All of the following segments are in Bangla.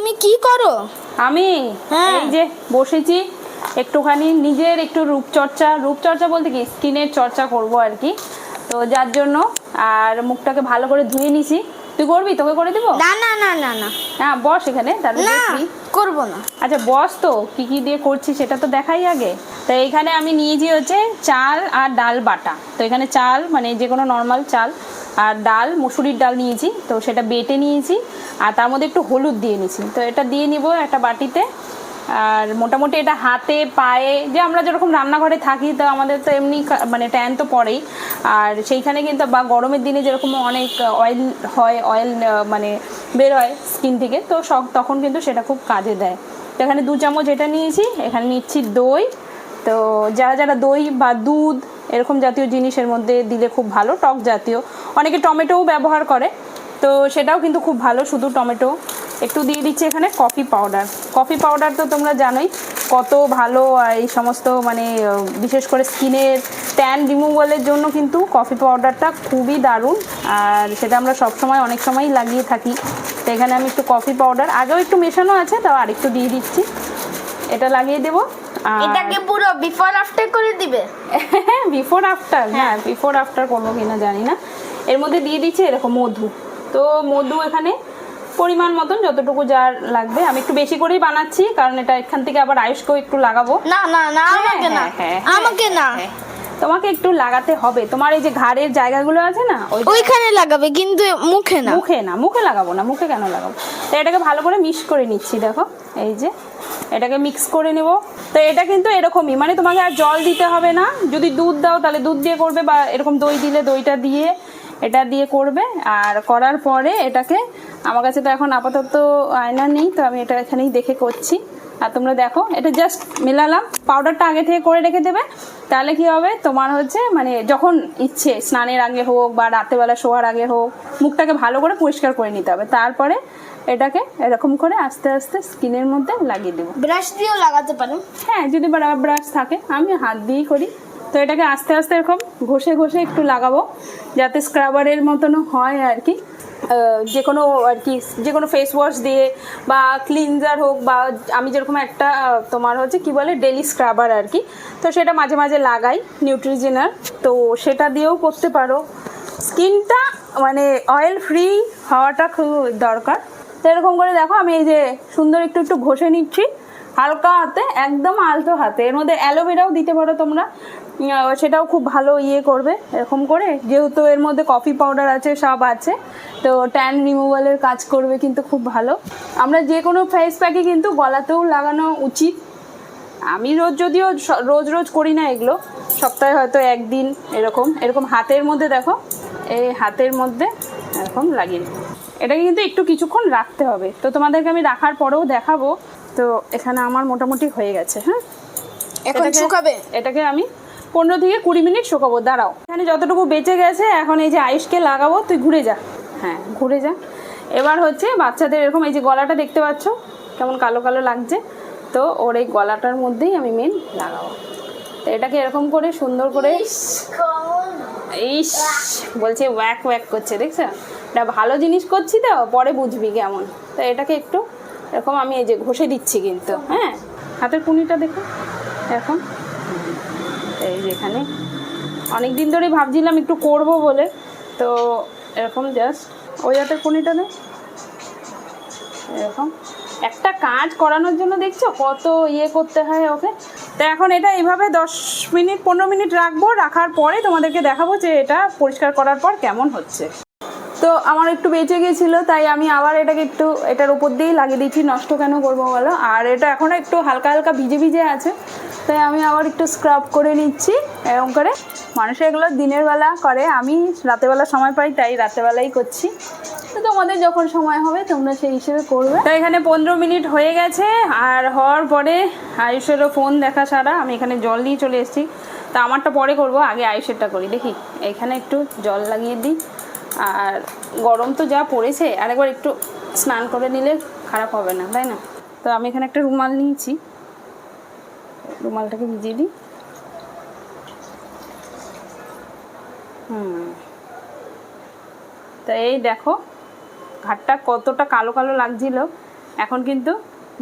তুমি কি করো? আমি হ্যাঁ। এই যে বসেছি একটুখানি নিজের একটু রূপচর্চা রূপচর্চা বলতে কি স্কিনের চর্চা করব আর কি। তো যার জন্য আর মুখটাকে ভালো করে ধুয়ে নিছি। তুই করবি? তোকে করে দিব? না না না না না। হ্যাঁ বস এখানে তাহলে না দেখবি। করব না। আচ্ছা বস তো কি কি দিয়ে করছি সেটা তো দেখাই আগে। তো এখানে আমি নিয়েছি হচ্ছে চাল আর ডাল বাটা। তো এখানে চাল মানে যে কোনো নর্মাল চাল আর ডাল, মুসুরির ডাল নিয়েছি, তো সেটা বেটে নিয়েছি, আর তার মধ্যে একটু হলুদ দিয়ে নিয়েছি। তো এটা দিয়ে নিব একটা বাটিতে, আর মোটামুটি এটা হাতে, পায়ে, যে আমরা যেরকম রান্নাঘরে থাকি, তো আমাদের তো এমনি মানে ট্যান তো পড়েই। আর সেইখানে কিন্তু বা গরমের দিনে যেরকম অনেক অয়েল হয় অয়েল মানে বের হয় স্কিন থেকে, তো সব তখন কিন্তু সেটা খুব কাজে দেয়। তো এখানে দু চামচ এটা নিয়েছি, এখানে নিচ্ছি দই। তো যারা যারা দই বা দুধ এরকম জাতীয় জিনিসের মধ্যে দিলে খুব ভালো, টক জাতীয়। অনেকে টমেটোও ব্যবহার করে, তো সেটাও কিন্তু খুব ভালো, শুধু টমেটো। একটু দিয়ে দিচ্ছি এখানে কফি পাউডার। কফি পাউডার তো তোমরা জানোই, কত ভালো এই সমস্ত মানে বিশেষ করে স্কিনের ট্যান রিমুভালের জন্য কিন্তু কফি পাউডারটা খুবই দারুণ। আর সেটা আমরা সব সময়, অনেক সময়ই লাগিয়ে থাকি। তো এখানে আমি একটু কফি পাউডার, আগেও একটু মেশানো আছে, তাও আরেকটু দিয়ে দিচ্ছি। এটা লাগিয়ে দেবো। এটাকে পুরো বিফোর আফটার করে দিবে? বিফোর আফটার হ্যাঁ। বিফোর আফটার করব কিনা জানি না। এর মধ্যে দিয়ে দিচ্ছি এরকম মধু। তো মধু এখানে পরিমাণ মতন যতটুকু যার লাগবে। আমি একটু বেশি করেই বানাচ্ছি কারণ এটা এখান থেকে আবার আয়ুষকেও একটু লাগাবো। না না না হ্যাঁ, আমাকে না। হ্যাঁ, হ্যাঁ, আমাকে না। তোমাকে একটু লাগাতে হবে। তোমার এই যে ঘাড়ের জায়গাগুলো আছে না ওই ওইখানে লাগাবে কিন্তু মুখে না। মুখে না মুখে লাগাবো না মুখে কেন লাগাবো? তো এটাকে ভালো করে মিক্স করে নিচ্ছি দেখো। এই যে এটাকে মিক্স করে নেব। তো এটা কিন্তু এরকমই মানে তোমাকে আর জল দিতে হবে না। যদি দুধ দাও তাহলে দুধ দিয়ে করবে বা এরকম দই দিলে দইটা দিয়ে, এটা দিয়ে করবে। আর করার পরে এটাকে, আমার কাছে তো এখন আপাতত আয়না নেই, তো আমি এটা এখানেই দেখে করছি। আর তোমরা দেখো, এটা জাস্ট মেলালাম। পাউডারটা আগে থেকে করে রেখে দেবে। তাহলে কি হবে? তোমার হচ্ছে মানে যখন ইচ্ছে, স্নানের আগে হোক বা রাতেবেলা শোয়ার আগে হোক, মুখটাকে ভালো করে পরিষ্কার করে নিতে হবে। তারপরে এটাকে এরকম করে আস্তে আস্তে স্কিনের মধ্যে লাগিয়ে দেবো। ব্রাশ দিয়েও লাগাতে পারো হ্যাঁ যদি বারবার ব্রাশ থাকে আমি হাত দিয়েই করি। তো এটাকে আস্তে আস্তে এরকম ঘষে ঘষে একটু লাগাবো যাতে স্ক্রাবারের মতনও হয় আর কি। যে কোনো আর কি যে কোনো ফেস ওয়াশ দিয়ে বা ক্লিনজার হোক বা আমি যেরকম একটা তোমার হচ্ছে কি বলে ডেলি স্ক্রাবার আর কি। তো সেটা মাঝে মাঝে লাগাই নিউট্রিজেনার তো সেটা দিয়েও করতে পারো। স্কিনটা মানে অয়েল ফ্রি হওয়াটা খুব দরকার। তো এরকম করে দেখো, আমি এই যে সুন্দর একটু একটু ঘষে নিচ্ছি। হালকা হাতে, একদম আলতো হাতে। এর মধ্যে অ্যালোভেরাও দিতে পারো তোমরা। সেটাও খুব ভালো ইয়ে করবে, এরকম করে। যেহেতু এর মধ্যে কফি পাউডার আছে, সব আছে। তো ট্যান রিমুভালের কাজ করবে কিন্তু খুব ভালো। আমরা যে কোনো ফেস প্যাকে কিন্তু গলাতেও লাগানো উচিত। আমি রোজ যদিও রোজ রোজ করি না এগুলো। সপ্তাহে হয়তো একদিন এরকম। এরকম হাতের মধ্যে দেখো, এই হাতের মধ্যে এরকম লাগিয়ে। এটাকে কিন্তু একটু কিছুক্ষণ রাখতে হবে। তো তোমাদেরকে আমি রাখার পরেও দেখাবো। তো এখানে আমার মোটামুটি হয়ে গেছে হ্যাঁ? এখন শুকাবে? এটাকে আমি পনেরো থেকে কুড়ি মিনিট শুকাবো দাঁড়াও। এখানে যতটুকু বেঁচে গেছে এখন এই যে আয়ুষকে লাগাবো তুই ঘুরে যা। হ্যাঁ ঘুরে যা। এবার হচ্ছে বাচ্চাদের এরকম এই যে গলাটা দেখতে পাচ্ছ কেমন কালো কালো লাগছে। তো ওর এই গলাটার মধ্যেই আমি মেন লাগাবো। তো এটাকে এরকম করে সুন্দর করে ইস বলছে ওয়াক ওয়াক করছে দেখছ? এটা ভালো জিনিস করছি তো, পরে বুঝবি কেমন। তো এটাকে একটু এরকম আমি এই যে ঘষে দিচ্ছি কিন্তু হ্যাঁ? হাতের কুনিটা দেখো, এখন। এই যেখানে অনেক দিন ধরেই ভাবছিলাম একটু করব বলে, তো এরকম জাস্ট ওই হাতের কুনিটা নেই এরকম। একটা কাজ করানোর জন্য দেখছ, কত ইয়ে করতে হয় ওকে। তো এখন এটা এইভাবে দশ মিনিট, পনেরো মিনিট রাখব, রাখার পরে তোমাদেরকে দেখাবো যে এটা পরিষ্কার করার পর কেমন হচ্ছে। তো আমার একটু বেঁচে গেছিল, তাই আমি আবার এটাকে একটু, এটার উপর দিয়েই লাগিয়ে দিচ্ছি। নষ্ট কেন করব বলো? আর এটা এখনও একটু হালকা হালকা ভিজে ভিজে আছে, তাই আমি আবার একটু স্ক্রাব করে নিচ্ছি। এরকম করে মানুষ এগুলো দিনের বেলা করে, আমি রাতেবেলা সময় পাই, তাই রাতেবেলাই করছি। তো তোমাদের যখন সময় হবে, তোমরা সেই হিসেবে করবে। তো এখানে পনেরো মিনিট হয়ে গেছে, আর হওয়ার পরে আয়ুষেরও ফোন দেখা ছাড়া আমি এখানে জল নিয়ে চলে এসেছি। তা আমারটা পরে করব, আগে আয়ুষেরটা করি, দেখি। এখানে একটু জল লাগিয়ে দিই। আর গরম তো যা পড়েছে, আরেকবার একটু স্নান করে নিলে খারাপ হবে না, তাই না? তো আমি এখানে একটা রুমাল নিয়েছি। রুমালটাকে ভিজিয়ে দিই। হুম। তো এই দেখো, ঘাটটা কতটা কালো কালো লাগছিল। এখন কিন্তু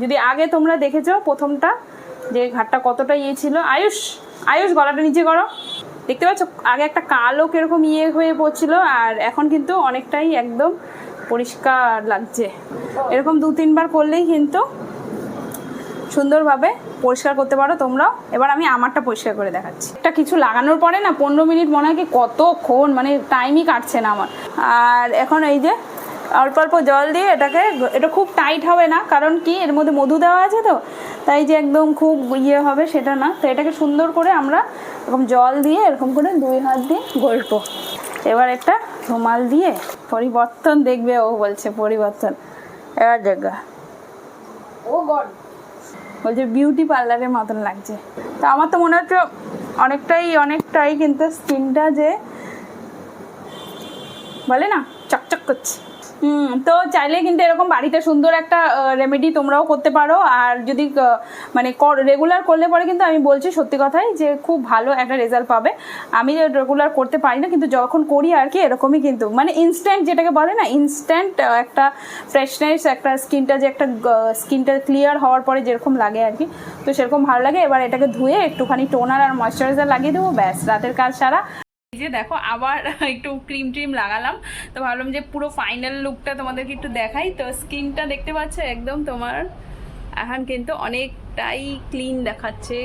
যদি আগে তোমরা দেখেছ প্রথমটা, যে ঘাটটা কতটা ইয়ে ছিল, আয়ুষ আয়ুষ গলাটা নিচে করো। দেখতে পাচ্ছ, আগে একটা কালো কীরকম ইয়ে হয়ে পড়ছিল, আর এখন কিন্তু অনেকটাই একদম পরিষ্কার লাগছে। এরকম দু তিনবার করলেই কিন্তু সুন্দরভাবে পরিষ্কার করতে পারো তোমরাও। এবার আমি আমারটা পরিষ্কার করে দেখাচ্ছি। একটা কিছু লাগানোর পরে না, পনেরো মিনিট মনে হয় কি কতক্ষণ মানে টাইমই কাটছে না আমার। আর এখন এই যে অল্প অল্প জল দিয়ে এটাকে এটা খুব টাইট হবে না কারণ কি এর মধ্যে মধু দেওয়া আছে তো তাই যে একদম খুব ইয়ে হবে সেটা না। তো এটাকে সুন্দর করে আমরা এরকম জল দিয়ে এরকম করে দুই হাত দিয়ে গল্প এবার একটা রুমাল দিয়ে পরিবর্তন দেখবে ও বলছে পরিবর্তন। এবার দেখবে ও গড। বলছে বিউটি পার্লারের মতন লাগছে। তো আমার তো মনে হচ্ছে অনেকটাই অনেকটাই কিন্তু স্কিনটা যে বলে না চকচক করছে। তো চাইলে কিন্তু এরকম বাড়িতে সুন্দর একটা রেমেডি তোমরাও করতে পারো। আর যদি মানে রেগুলার করলে পরে কিন্তু আমি বলছি সত্যি কথাই যে খুব ভালো একটা রেজাল্ট পাবে। আমি রেগুলার করতে পারি না, কিন্তু যখন করি আর কি, এরকমই কিন্তু। মানে ইনস্ট্যান্ট যেটাকে বলে না ইনস্ট্যান্ট একটা ফ্রেশনেস একটা স্কিনটা যে একটা স্কিনটা ক্লিয়ার হওয়ার পরে যেরকম লাগে আর কি, তো সেরকম ভালো লাগে। এবার এটাকে ধুয়ে একটুখানি টোনার আর ময়শ্চারাইজার লাগিয়ে দেবো, ব্যাস, রাতের কাজ সারা। এই যে দেখো, আবার একটু ক্রিম ট্রিম লাগালাম। তো ভাবলাম যে পুরো ফাইনাল লুকটা তোমাদেরকে একটু দেখাই। তো স্কিনটা দেখতে পাচ্ছ? একদম তোমার, এখন কিন্তু অনেকটাই ক্লিন দেখাচ্ছে।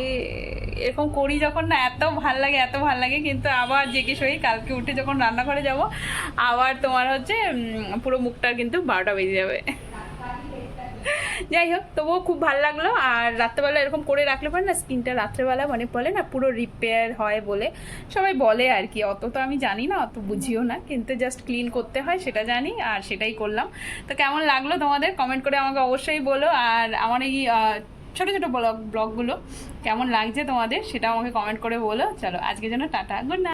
এরকম করি যখন না, এত ভালো লাগে, এত ভালো লাগে, কিন্তু আবার জিজ্ঞেস হই কালকে উঠে যখন রান্নাঘরে যাব, আবার তোমার হচ্ছে পুরো মুখটার কিন্তু বারোটা বেজে যাবে। যাই হোক, তবুও খুব ভালো লাগল। আর রাত্রেবেলা এরকম করে রাখলে পরে না স্কিনটা রাত্রেবেলা মানে বলে না, পুরো রিপেয়ার হয় বলে সবাই বলে আর কি। অত তো আমি জানি না, অত বুঝিও না। কিন্তু জাস্ট ক্লিন করতে হয়, সেটা জানি আর সেটাই করলাম। তো কেমন লাগল তোমাদের? কমেন্ট করে আমাকে অবশ্যই বলো। আর আমার এই ছোটো ছোটো ব্লগ ব্লগগুলো কেমন লাগছে তোমাদের সেটা আমাকে কমেন্ট করে বলো। চলো, আজকের জন্য টাটা গুড নাইট